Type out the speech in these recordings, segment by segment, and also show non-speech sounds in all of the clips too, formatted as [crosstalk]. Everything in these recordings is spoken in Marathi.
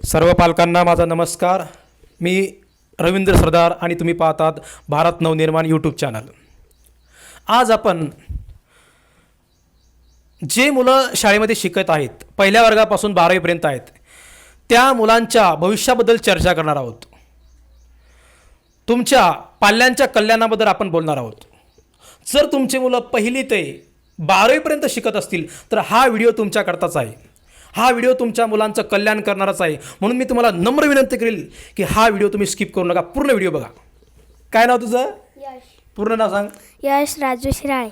सर्व पालकांना माझा नमस्कार. मी रवींद्र सरदार आणि तुम्ही पाहतात भारत नवनिर्माण यूट्यूब चॅनल आज आपण जे मुलं शाळेमध्ये शिकत आहेत पहिल्या वर्गापासून बारावीपर्यंत आहेत त्या मुलांच्या भविष्याबद्दल चर्चा करणार आहोत. तुमच्या पाल्यांच्या कल्याणाबद्दल आपण बोलणार आहोत. जर तुमची मुलं पहिली ते बारावीपर्यंत शिकत असतील तर हा व्हिडिओ तुमच्याकरताच आहे. हा व्हिडिओ तुमच्या मुलांचं कल्याण करणाराच आहे. म्हणून मी तुम्हाला नम्र विनंती करेल की हा व्हिडिओ तुम्ही स्किप करू नका. पूर्ण व्हिडिओ बघा. काय नाव तुझं? यश. पूर्ण नाव सांग. यश राजू शिराळे.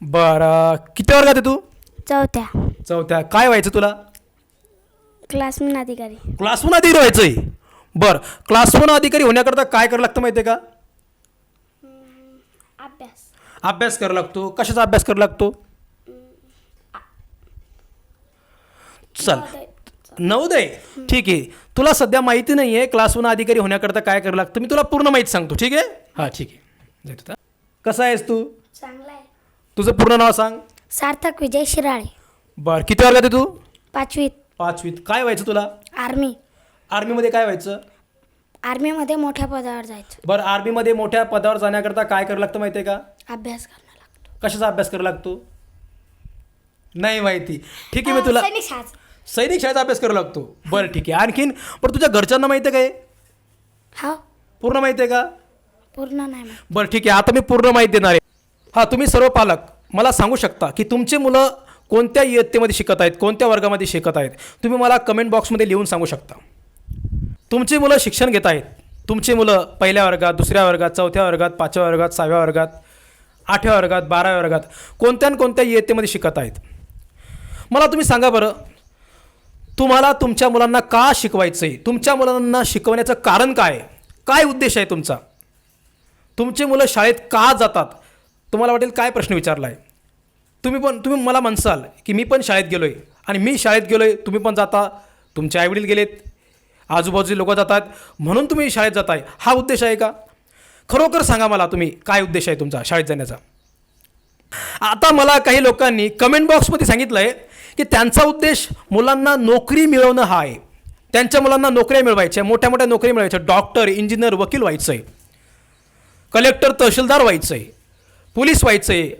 बरं. किती वर्गात आहे तू? चौथ्या. चौथ्या. काय व्हायचं तुला? क्लासमेन अधिकारी. क्लास वन अधिकारी व्हायचंय. बरं. क्लास वन अधिकारी होण्याकरता काय करावं लागतं माहिती आहे का अभ्यास. अभ्यास करावा लागतो. कशाचा अभ्यास करावा लागतो? चल. नवोदय ठीक आहे. तुला सध्या माहिती नाही आहे क्लास वन अधिकारी होण्याकरता काय करावं लागतं. मी तुला पूर्ण माहिती सांगतो ठीक आहे? हां ठीक आहे. कसा आहेस तू? चांगला आहे. तुझं पूर्ण नाव सांग. सार्थक विजय शिराळे. बरं किती वर्गात आहे तू? पाचवीत. पाचवीत. काय व्हायचं तुला? आर्मी. आर्मीमध्ये काय व्हायचं? आर्मीमध्ये मोठ्या पदावर जायचं. बरं आर्मीमध्ये मोठ्या पदावर जाण्याकरता काय करावं लागतं माहिती आहे का? अभ्यास करणं लागतो. कशाचा अभ्यास करावा लागतो? नाही माहिती. ठीक आहे मी तुला सैनिक शाळेचा अभ्यास करावा लागतो. [laughs] बरं ठीक आहे. आणखीन पण तुझ्या घरच्यांना माहिती आहे काय हा. पूर्ण माहिती आहे का? पूर्ण नाही माहीत. बरं ठीक आहे. आता मी पूर्ण माहिती देणार आहे. हां तुम्ही सर्व पालक मला सांगू शकता की तुमचे मुलं कोणत्या इयत्तेमध्ये शिकत आहेत कोणत्या वर्गामध्ये शिकत आहेत तुम्ही मला कमेंट बॉक्समध्ये लिहून सांगू शकता. तुमची मुलं शिक्षण घेत आहेत. तुमची मुलं पहिल्या वर्गात दुसऱ्या वर्गात चौथ्या वर्गात पाचव्या वर्गात सहाव्या वर्गात आठव्या वर्गात बाराव्या वर्गात कोणत्या न कोणत्या इयत्तेमध्ये शिकत आहेत. मला तुम्ही सांगा बरं तुम्हाला तुमच्या मुलांना का शिकवायचं आहे तुमच्या मुलांना शिकवण्याचं कारण काय? आहे? काय उद्देश आहे तुमचा? तुमची मुलं शाळेत का जातात? तुम्हाला वाटेल काय प्रश्न विचारला आहे तुम्ही पण तुम्ही मला म्हणसाल की मी पण शाळेत गेलो आहे आणि मी शाळेत गेलो आहे तुम्ही पण जाता. तुमचे आईवडील गेलेत. आजूबाजूचे लोक जातात. म्हणून तुम्ही शाळेत जाताय. हा उद्देश आहे का? खरोखर सांगा मला तुम्ही काय उद्देश आहे तुमचा शाळेत जाण्याचा? आता मला काही लोकांनी कमेंट बॉक्समध्ये सांगितलं आहे की त्यांचा उद्देश मुलांना नोकरी मिळवणं हा आहे. त्यांच्या मुलांना नोकऱ्या मिळवायच्या मोठ्या मोठ्या नोकरी मिळवायच्या. डॉक्टर इंजिनियर वकील व्हायचं आहे कलेक्टर तहसीलदार व्हायचं आहे पोलीस व्हायचं आहे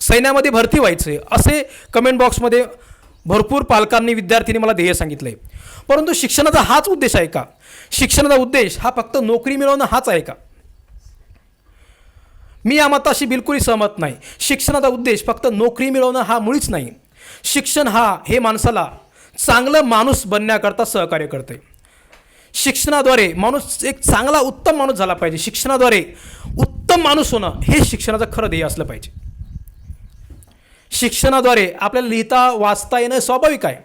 सैन्यामध्ये भरती व्हायचं आहे असे कमेंट बॉक्समध्ये भरपूर पालकांनी विद्यार्थ्यांनी मला ध्येय सांगितलं आहे परंतु शिक्षणाचा हाच उद्देश आहे का? शिक्षणाचा उद्देश हा फक्त नोकरी मिळवणं हाच आहे का? मी या मताशी बिलकुल सहमत नाही. शिक्षणाचा उद्देश फक्त नोकरी मिळवणं हा मुळीच नाही. शिक्षण हा हे माणसाला चांगलं माणूस बनण्याकरता सहकार्य करते शिक्षणाद्वारे माणूस एक चांगला उत्तम माणूस झाला पाहिजे. शिक्षणाद्वारे उत्तम माणूस होणं हे शिक्षणाचं खरं ध्येय असलं पाहिजे. शिक्षणाद्वारे आपल्याला लिहिता वाचता येणं स्वाभाविक आहे.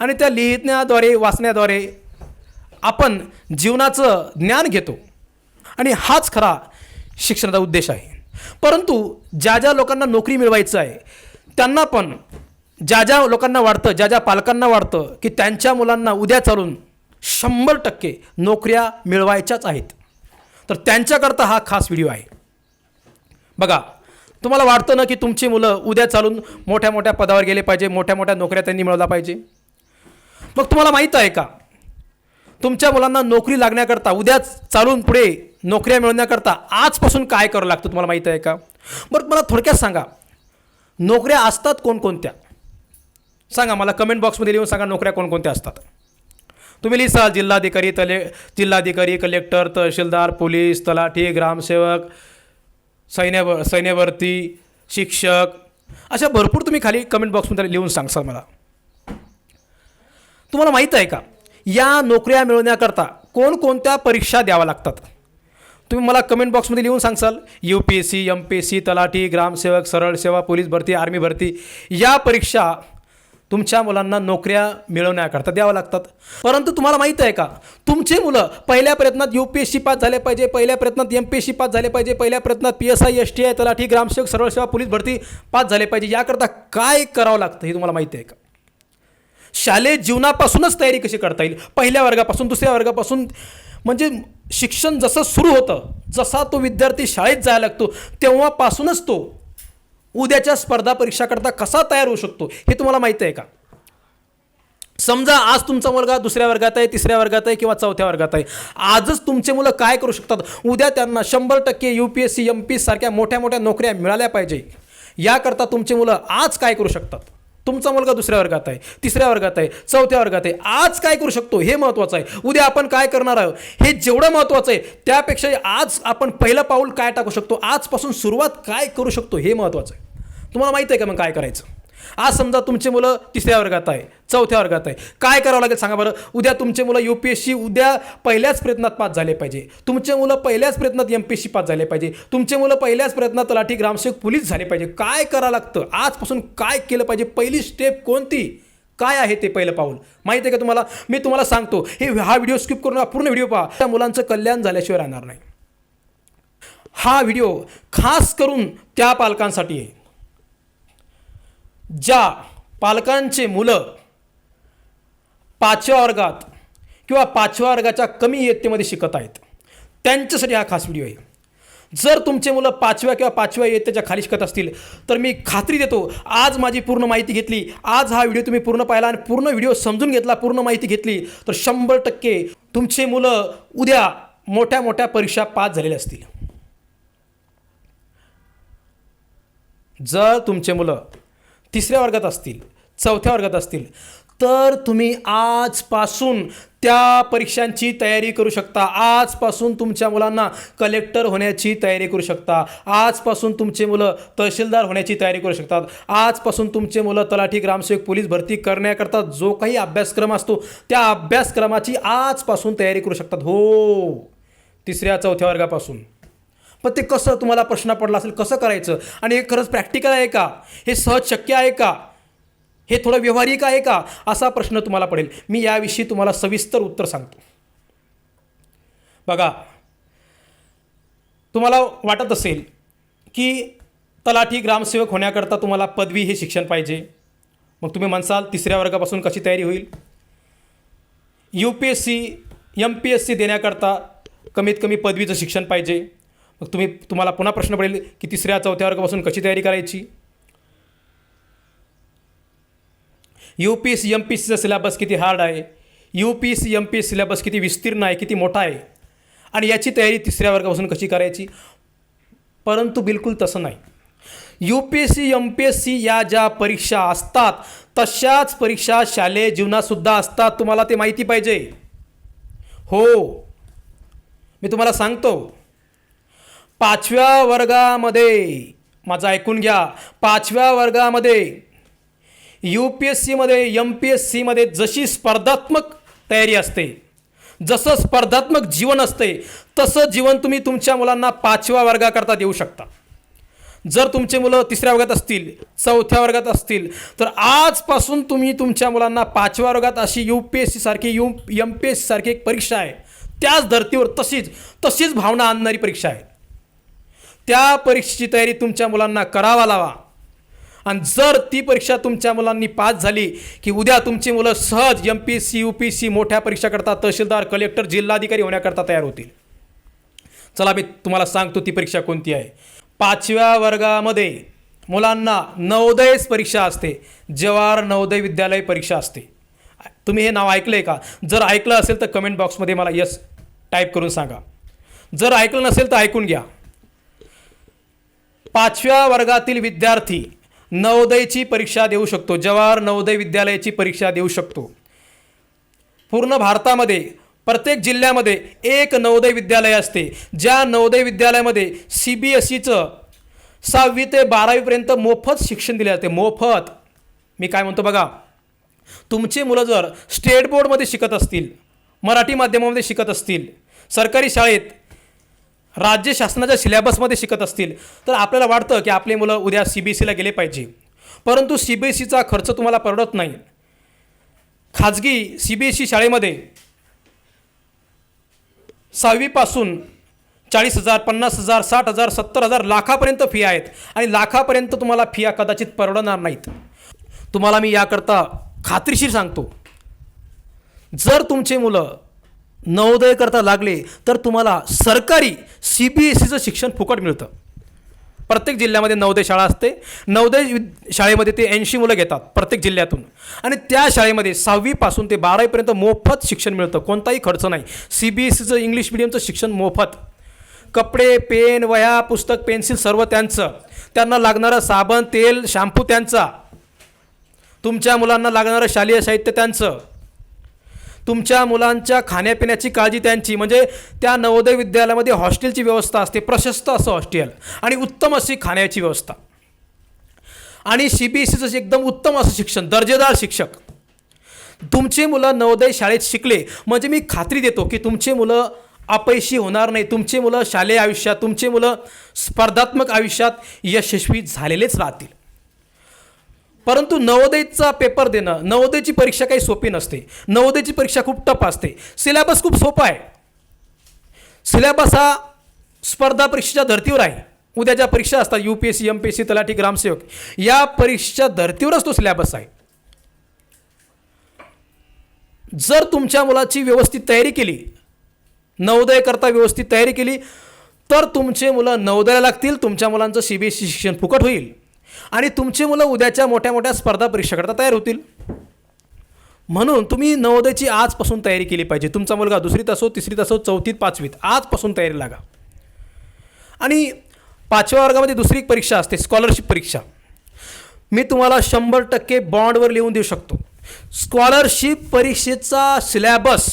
आणि त्या लिहिण्याद्वारे वाचण्याद्वारे आपण जीवनाचं ज्ञान घेतो. आणि हाच खरा शिक्षणाचा उद्देश आहे. परंतु ज्या ज्या लोकांना नोकरी मिळवायचं आहे त्यांना पण ज्या ज्या लोकांना वाटतं ज्या ज्या पालकांना वाटतं की त्यांच्या मुलांना उद्या चालून शंभर टक्के नोकऱ्या मिळवायच्याच आहेत. तर त्यांच्याकरता हा खास व्हिडिओ आहे. बघा तुम्हाला वाटतं ना की तुमची मुलं उद्या चालून मोठ्या मोठ्या पदावर गेले पाहिजे मोठ्या मोठ्या नोकऱ्या त्यांनी मिळवल्या पाहिजे? मग तुम्हाला माहीत आहे का? तुमच्या मुलांना नोकरी लागण्याकरता उद्याच चालून पुढे नोकऱ्या मिळवण्याकरता आजपासून काय करावं लागतं तुम्हाला माहीत आहे का? बरं मला थोडक्यात सांगा. नोकऱ्या असतात कोणकोणत्या? सांगा मला कमेंट बॉक्समध्ये लिहून सांगा नोकऱ्या कोणकोणत्या असतात. तुम्ही लिहिसाल जिल्हाधिकारी तले जिल्हाधिकारी कलेक्टर तहसीलदार पोलीस तलाठी ग्रामसेवक सैन्य सैन्यवर्ती शिक्षक अशा भरपूर तुम्ही खाली कमेंट बॉक्समध्ये लिहून सांगसाल मला. तुम्हाला माहीत आहे का या नोकऱ्या मिळवण्याकरता कोणकोणत्या परीक्षा द्याव्या लागतात? तुम्ही मला कमेंट बॉक्समध्ये लिहून सांगसाल U P S C M P S C तलाठी ग्रामसेवक सरळ सेवा पोलीस भरती आर्मी भरती या परीक्षा तुमच्या मुलांना नोकऱ्या मिळवण्याकरता द्याव्या लागतात. परंतु तुम्हाला माहीत आहे का? तुमचे मुलं पहिल्या प्रयत्नात U P S C pass झाले पाहिजे पहिल्या प्रयत्नात M P S C pass झाले पाहिजे पहिल्या प्रयत्नात P S I S T I तलाठी ग्रामसेवक सर्वसेवा सेवा पोलीस भरती पास झाले पाहिजे. याकरता काय करावं लागतं हे तुम्हाला माहिती आहे का? शालेय जीवनापासूनच तयारी कशी करता येईल? पहिल्या वर्गापासून दुसऱ्या वर्गापासून? म्हणजे शिक्षण जसं सुरू होतं जसा तो विद्यार्थी शाळेत जायला लागतो तेव्हापासूनच तो उद्याच्या स्पर्धा परीक्षाकरता कसा तयार होऊ शकतो हे तुम्हाला माहिती आहे का? समजा आज तुमचा मुलगा दुसऱ्या वर्गात आहे तिसऱ्या वर्गात आहे किंवा चौथ्या वर्गात आहे. आजच तुमचे मुलं काय करू शकतात? उद्या त्यांना शंभर टक्के U P S C M P सारख्या मोठ्या मोठ्या नोकऱ्या मिळाल्या पाहिजे. याकरता तुमचे मुलं आज काय करू शकतात? तुमचा मुलगा दुसऱ्या वर्गात आहे तिसऱ्या वर्गात आहे चौथ्या वर्गात आहे. आज काय करू शकतो हे महत्त्वाचं आहे. उद्या आपण काय करणार आहोत? हे जेवढं महत्त्वाचं आहे त्यापेक्षा आज आपण पहिलं पाऊल काय टाकू शकतो? आजपासून सुरुवात काय करू शकतो हे महत्त्वाचं आहे. तुम्हाला माहिती आहे का मग काय करायचं? आज समजा तुमचे मुलं तिसऱ्या वर्गात आहे चौथ्या वर्गात आहे. काय करावं लागेल सांगा बरं? उद्या तुमचे मुलं यू पी एस सी उद्या पहिल्याच प्रयत्नात पास झाले पाहिजे. तुमचे मुलं पहिल्याच प्रयत्नात M P S C pass झाले पाहिजे. तुमचे मुलं पहिल्याच प्रयत्नात तलाठी ग्रामसेवक पोलीस झाले पाहिजे. काय करावं लागतं? आजपासून काय केलं पाहिजे? पहिली स्टेप कोणती? काय आहे ते पहिलं पाऊल? माहिती आहे का तुम्हाला? मी तुम्हाला सांगतो हे हा व्हिडिओ स्किप करून पूर्ण व्हिडिओ पहा. त्या मुलांचं कल्याण झाल्याशिवाय राहणार नाही. हा व्हिडिओ खास करून त्या पालकांसाठी आहे. ज्या पालकांचे मुलं पाचव्या वर्गात किंवा पाचव्या वर्गाच्या कमी इयत्तेमध्ये शिकत आहेत त्यांच्यासाठी हा खास व्हिडिओ आहे. जर तुमचे मुलं पाचव्या किंवा पाचव्या इयत्तेच्या खाली शिकत असतील तर मी खात्री देतो आज माझी पूर्ण माहिती घेतली आज हा व्हिडिओ तुम्ही पूर्ण पाहिला आणि पूर्ण व्हिडिओ समजून घेतला पूर्ण माहिती घेतली तर शंभर टक्के तुमचे मुलं उद्या मोठ्या मोठ्या परीक्षा पास झालेल्या असतील. जर तुमचे मुलं तिसऱ्या वर्गात असतील चौथ्या वर्गात असतील तर तुम्ही आजपासून त्या परीक्षांची तयारी करू शकता. आजपासून तुमच्या मुलांना कलेक्टर होण्याची तयारी करू शकता. आजपासून तुमचे मुलं तहसीलदार होण्याची तयारी करू शकतात. आजपासून तुमचे मुलं तलाठी ग्रामसेवक पोलीस भरती करण्याकरता जो काही अभ्यासक्रम असतो त्या अभ्यासक्रमाची आजपासून तयारी करू शकतात. हो तिसऱ्या चौथ्या वर्गापासून. पण ते कसं तुम्हाला प्रश्न पडला असेल कसं करायचं? आणि हे खरंच प्रॅक्टिकल आहे का? हे सहज शक्य आहे का? हे थोडं व्यवहारिक आहे का? असा प्रश्न तुम्हाला पडेल. मी याविषयी तुम्हाला सविस्तर उत्तर सांगतो. बघा तुम्हाला वाटत असेल की तलाठी ग्रामसेवक होण्याकरता तुम्हाला पदवी हे शिक्षण पाहिजे. मग तुम्ही म्हणसाल तिसऱ्या वर्गापासून कशी तयारी होईल? U P S C M P S C देण्याकरता कमीत कमी पदवीचं शिक्षण पाहिजे. मग तुम्ही तुम्हाला पुन्हा प्रश्न पडेल की तिसऱ्या चौथ्या वर्गापासून कशी तयारी करायची? U P S C M P S सीचा सिलेबस किती हार्ड आहे? U P C M P S syllabus किती विस्तीर्ण आहे किती मोठा आहे? आणि याची तयारी तिसऱ्या वर्गापासून कशी करायची? परंतु बिलकुल तसं नाही. U P S C M P S C या ज्या परीक्षा असतात तशाच परीक्षा शालेय जीवनातसुद्धा असतात. तुम्हाला ते माहिती पाहिजे. हो. मी तुम्हाला सांगतो पाचव्या वर्गामध्ये माझं ऐकून घ्या पाचव्या वर्गामध्ये यू पी एस सीमध्ये एम पी एस सीमध्ये जशी स्पर्धात्मक तयारी असते जसं स्पर्धात्मक जीवन असते तसं जीवन तुम्ही तुमच्या मुलांना पाचव्या वर्गाकरता देऊ शकता. जर तुमचे मुलं तिसऱ्या वर्गात असतील चौथ्या वर्गात असतील तर आजपासून तुम्ही तुमच्या मुलांना पाचव्या वर्गात अशी यू पी एस सीसारखी यू एम पी एस सीसारखी एक परीक्षा आहे. त्याच धर्तीवर तशीच तशीच भावना आणणारी परीक्षा आहे. त्या परीक्षेची तयारी तुमच्या मुलांना करावा लावा. आणि जर ती परीक्षा तुमच्या मुलांनी पास झाली की उद्या तुमची मुलं सहज M P C U P C मोठ्या परीक्षा करता तहसीलदार कलेक्टर जिल्हाधिकारी होण्याकरता तयार होतील. चला मी तुम्हाला सांगतो ती परीक्षा कोणती आहे. पाचव्या वर्गामध्ये मुलांना नवोदयच परीक्षा असते. जवाहर नवोदय विद्यालय परीक्षा असते. तुम्ही हे नाव ऐकलं आहे का? जर ऐकलं असेल तर कमेंट बॉक्समध्ये मला यस टाईप करून सांगा. जर ऐकलं नसेल तर ऐकून घ्या. पाचव्या वर्गातील विद्यार्थी नवोदयची परीक्षा देऊ शकतो. जवाहर नवोदय विद्यालयाची परीक्षा देऊ शकतो. पूर्ण भारतामध्ये प्रत्येक जिल्ह्यामध्ये एक नवोदय विद्यालय असते. ज्या नवोदय विद्यालयामध्ये सी बी एस सीचं सहावी ते बारावीपर्यंत मोफत शिक्षण दिले जाते. मोफत. मी काय म्हणतो बघा तुमची मुलं जर स्टेट बोर्डमध्ये शिकत असतील मराठी माध्यमामध्ये शिकत असतील सरकारी शाळेत राज्य शासनाच्या सिलेबसमध्ये शिकत असतील तर आपल्याला वाटतं की आपले मुलं उद्या सी बी एस सीला गेले पाहिजे. परंतु सी बी एस सीचा खर्च तुम्हाला परवडत नाही. खाजगी सी बी एस सी शाळेमध्ये सहावीपासून चाळीस हजार पन्नास हजार साठ हजार सत्तर हजार लाखापर्यंत फी आहेत आणि लाखापर्यंत तुम्हाला फिया कदाचित परवडणार नाहीत. तुम्हाला मी याकरता खात्रीशीर सांगतो. जर तुमचे मुलं नवोदय करता लागले तर तुम्हाला सरकारी सी बी एस सीचं शिक्षण फुकट मिळतं. प्रत्येक जिल्ह्यामध्ये नवोदय शाळा असते. नवोदय विद- शाळेमध्ये ते ऐंशी मुलं घेतात प्रत्येक जिल्ह्यातून. आणि त्या शाळेमध्ये सहावीपासून ते बारावीपर्यंत मोफत शिक्षण मिळतं. कोणताही खर्च नाही. सी बी एस सीचं इंग्लिश मिडियमचं शिक्षण मोफत. कपडे पेन वह्या पुस्तक पेन्सिल सर्व त्यांचं. त्यांना लागणारं साबण तेल शॅम्पू त्यांचा. तुमच्या मुलांना लागणारं शालेय साहित्य त्यांचं. तुमच्या मुलांच्या खाण्यापिण्याची काळजी त्यांची म्हणजे त्या नवोदय विद्यालयामध्ये हॉस्टेलची व्यवस्था असते प्रशस्त असं हॉस्टेल आणि उत्तम अशी खाण्याची व्यवस्था. आणि सी बी एस सीचं एकदम उत्तम असं शिक्षण दर्जेदार शिक्षक. तुमची मुलं नवोदय शाळेत शिकले म्हणजे मी खात्री देतो की तुमची मुलं अपयशी होणार नाही. तुमची मुलं शालेय आयुष्यात तुमची मुलं स्पर्धात्मक आयुष्यात यशस्वी झालेलेच राहतील. परंतु नवोदयचा पेपर देणं नवोदयची परीक्षा काही सोपी नसते. नवोदयची परीक्षा खूप टफ असते. सिलेबस खूप सोपा आहे. सिलेबस हा स्पर्धा परीक्षेच्या धर्तीवर आहे. उद्या ज्या परीक्षा असतात U P S C M P S C तलाठी ग्रामसेवक या परीक्षेच्या धर्तीवरच तो सिलेबस आहे. जर तुमच्या मुलाची व्यवस्थित तयारी केली नवोदयकरता व्यवस्थित तयारी केली तर तुमचे मुलं नवोदयाला लागतील तुमच्या मुलांचं सी बी एस सी शिक्षण फुकट होईल. आणि तुमची मुलं उद्याच्या मोठ्या मोठ्या स्पर्धा परीक्षेकरता तयार होतील. म्हणून तुम्ही नवोदयची आजपासून तयारी केली पाहिजे. तुमचा मुलगा दुसरीत असो तिसरीत असो चौथीत पाचवीत आजपासून तयारी लागा. आणि पाचव्या वर्गामध्ये दुसरी एक परीक्षा असते स्कॉलरशिप परीक्षा. मी तुम्हाला शंभर टक्के बॉन्डवर लिहून देऊ शकतो. स्कॉलरशिप परीक्षेचा सिलॅबस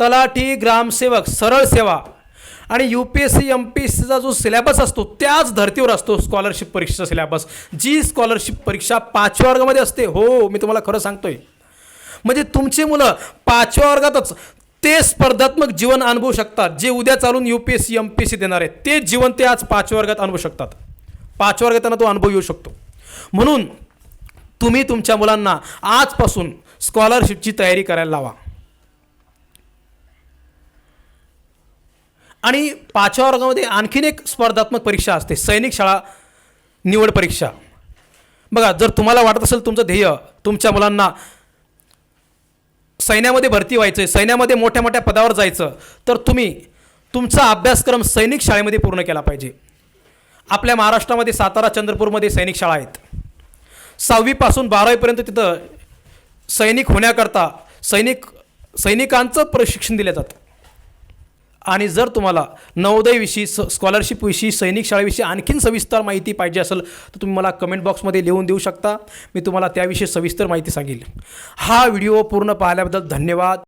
तलाठी ग्रामसेवक सरळ सेवा आणि U P S C M P S सीचा जो सिलेबस असतो त्याच धर्तीवर असतो स्कॉलरशिप परीक्षेचा सिलेबस जी स्कॉलरशिप परीक्षा पाचव्या वर्गामध्ये असते हो मी तुम्हाला खरं सांगतोय. म्हणजे तुमची मुलं पाचव्या वर्गातच ते स्पर्धात्मक जीवन अनुभवू शकतात जे उद्या चालून U P S C M P S C देणार आहे ते जीवन ते आज पाचव्या वर्गात अनुभवू शकतात. पाचव्या वर्गात त्यांना तो अनुभव येऊ शकतो. म्हणून तुम्ही तुमच्या मुलांना आजपासून स्कॉलरशिपची तयारी करायला लावा. आणि पाचव्या वर्गामध्ये आणखीन एक स्पर्धात्मक परीक्षा असते सैनिक शाळा निवड परीक्षा. बघा जर तुम्हाला वाटत असेल तुमचं ध्येय तुमच्या मुलांना सैन्यामध्ये भरती व्हायचं आहे सैन्यामध्ये मोठ्या मोठ्या पदावर जायचं तर तुम्ही तुमचा अभ्यासक्रम सैनिक शाळेमध्ये पूर्ण केला पाहिजे. आपल्या महाराष्ट्रामध्ये सातारा चंद्रपूरमध्ये सैनिक शाळा आहेत. सहावीपासून बारावीपर्यंत तिथं सैनिक होण्याकरता सैनिक सैनिकांचं प्रशिक्षण दिलं जातं. आणि जर तुम्हाला नवोदयविषयी स स्कॉलरशिपविषयी सैनिक शाळेविषयी आणखीन सविस्तर माहिती पाहिजे असेल तर तुम्ही मला कमेंट बॉक्समध्ये लिहून देऊ शकता. मी तुम्हाला त्याविषयी सविस्तर माहिती सांगेल. हा व्हिडिओ पूर्ण पाहिल्याबद्दल धन्यवाद.